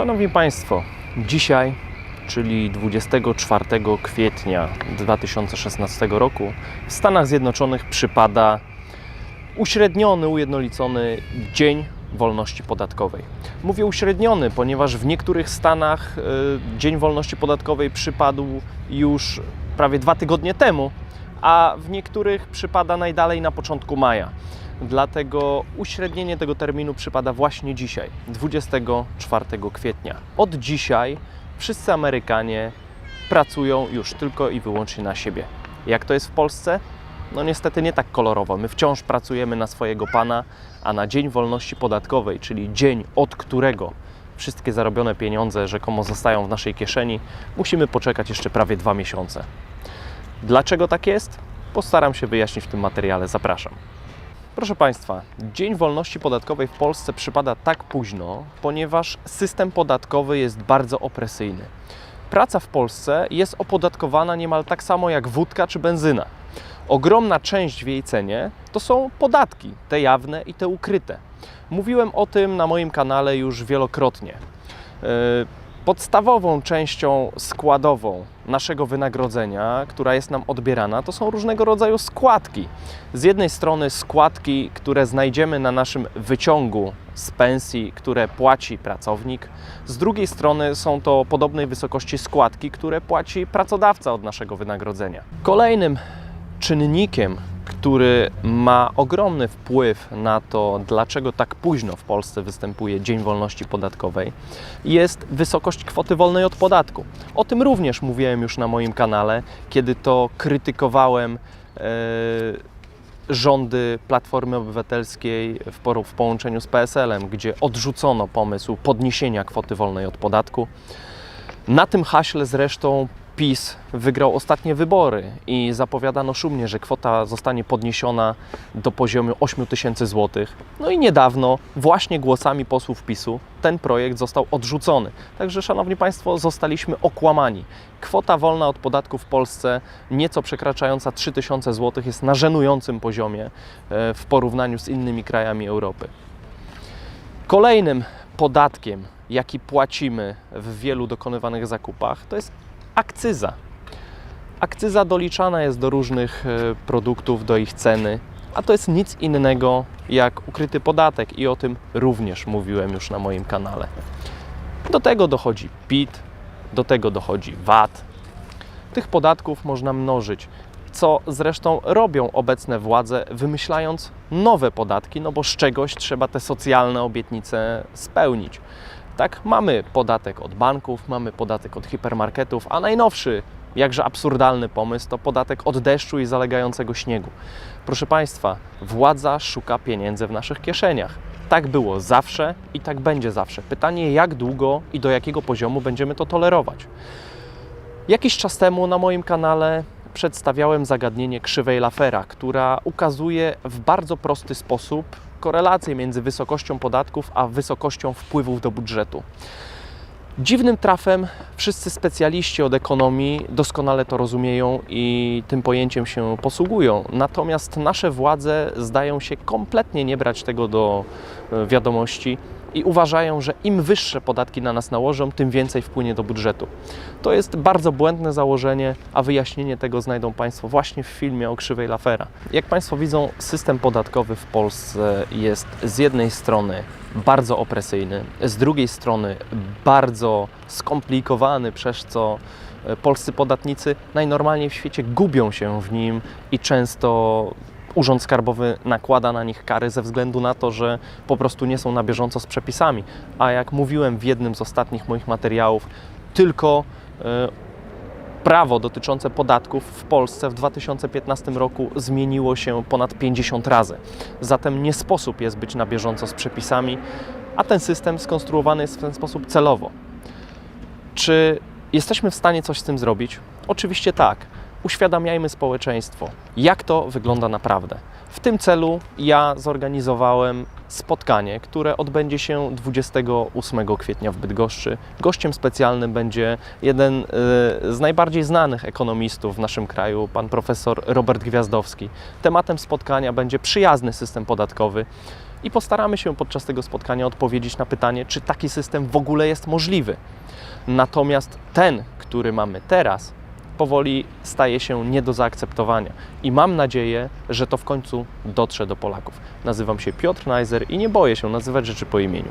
Szanowni Państwo, dzisiaj, czyli 24 kwietnia 2016 roku, w Stanach Zjednoczonych przypada uśredniony, ujednolicony Dzień Wolności Podatkowej. Mówię uśredniony, ponieważ w niektórych stanach y, Dzień Wolności Podatkowej przypadł już prawie dwa tygodnie temu, a w niektórych przypada najdalej na początku maja. Dlatego uśrednienie tego terminu przypada właśnie dzisiaj, 24 kwietnia. Od dzisiaj wszyscy Amerykanie pracują już tylko i wyłącznie na siebie. Jak to jest w Polsce? No niestety nie tak kolorowo. My wciąż pracujemy na swojego pana, a na Dzień Wolności Podatkowej, czyli dzień, od którego wszystkie zarobione pieniądze rzekomo zostają w naszej kieszeni, musimy poczekać jeszcze prawie dwa miesiące. Dlaczego tak jest? Postaram się wyjaśnić w tym materiale. Zapraszam. Proszę Państwa, Dzień Wolności Podatkowej w Polsce przypada tak późno, ponieważ system podatkowy jest bardzo opresyjny. Praca w Polsce jest opodatkowana niemal tak samo jak wódka czy benzyna. Ogromna część w jej cenie to są podatki, te jawne i te ukryte. Mówiłem o tym na moim kanale już wielokrotnie. Podstawową częścią składową naszego wynagrodzenia, która jest nam odbierana, to są różnego rodzaju składki. Z jednej strony składki, które znajdziemy na naszym wyciągu z pensji, które płaci pracownik, z drugiej strony są to podobnej wysokości składki, które płaci pracodawca od naszego wynagrodzenia. Kolejnym czynnikiem, który ma ogromny wpływ na to, dlaczego tak późno w Polsce występuje Dzień Wolności Podatkowej, jest wysokość kwoty wolnej od podatku. O tym również mówiłem już na moim kanale, kiedy to krytykowałem e, rządy Platformy Obywatelskiej w, w połączeniu z PSL-em, gdzie odrzucono pomysł podniesienia kwoty wolnej od podatku. Na tym haśle zresztą PiS wygrał ostatnie wybory i zapowiadano szumnie, że kwota zostanie podniesiona do poziomu 8 tysięcy złotych. No i niedawno, właśnie głosami posłów PiSu, ten projekt został odrzucony. Także, Szanowni Państwo, zostaliśmy okłamani. Kwota wolna od podatku w Polsce, nieco przekraczająca 3000 złotych, jest na żenującym poziomie e, w porównaniu z innymi krajami Europy. Kolejnym podatkiem, jaki płacimy w wielu dokonywanych zakupach, to jest akcyza. Akcyza doliczana jest do różnych e, produktów, do ich ceny, a to jest nic innego jak ukryty podatek i o tym również mówiłem już na moim kanale. Do tego dochodzi PIT, do tego dochodzi VAT. Tych podatków można mnożyć, co zresztą robią obecne władze, wymyślając nowe podatki, no bo z czegoś trzeba te socjalne obietnice spełnić. Tak, mamy podatek od banków, mamy podatek od hipermarketów, a najnowszy, jakże absurdalny pomysł to podatek od deszczu i zalegającego śniegu. Proszę Państwa, władza szuka pieniędzy w naszych kieszeniach. Tak było zawsze i tak będzie zawsze. Pytanie, jak długo i do jakiego poziomu będziemy to tolerować. Jakiś czas temu na moim kanale przedstawiałem zagadnienie krzywej Lafera, która ukazuje w bardzo prosty sposób korelację między wysokością podatków a wysokością wpływów do budżetu. Dziwnym trafem wszyscy specjaliści od ekonomii doskonale to rozumieją i tym pojęciem się posługują. Natomiast nasze władze zdają się kompletnie nie brać tego do e, wiadomości i uważają, że im wyższe podatki na nas nałożą, tym więcej wpłynie do budżetu. To jest bardzo błędne założenie, a wyjaśnienie tego znajdą Państwo właśnie w filmie o krzywej Lafera. Jak Państwo widzą, system podatkowy w Polsce jest z jednej strony bardzo opresyjny, z drugiej strony bardzo skomplikowany, przez co e, polscy podatnicy najnormalniej w świecie gubią się w nim i często Urząd Skarbowy nakłada na nich kary ze względu na to, że po prostu nie są na bieżąco z przepisami. A jak mówiłem w jednym z ostatnich moich materiałów, tylko e, prawo dotyczące podatków w Polsce w 2015 roku zmieniło się ponad 50 razy. Zatem nie sposób jest być na bieżąco z przepisami, a ten system skonstruowany jest w ten sposób celowo. Czy jesteśmy w stanie coś z tym zrobić? Oczywiście tak. Uświadamiajmy społeczeństwo, jak to wygląda naprawdę. W tym celu ja zorganizowałem spotkanie, które odbędzie się 28 kwietnia w Bydgoszczy. Gościem specjalnym będzie jeden y, z najbardziej znanych ekonomistów w naszym kraju, pan profesor Robert Gwiazdowski. Tematem spotkania będzie przyjazny system podatkowy, i postaramy się podczas tego spotkania odpowiedzieć na pytanie, czy taki system w ogóle jest możliwy. Natomiast ten, który mamy teraz, powoli staje się nie do zaakceptowania i mam nadzieję, że to w końcu dotrze do Polaków. Nazywam się Piotr Najzer i nie boję się nazywać rzeczy po imieniu.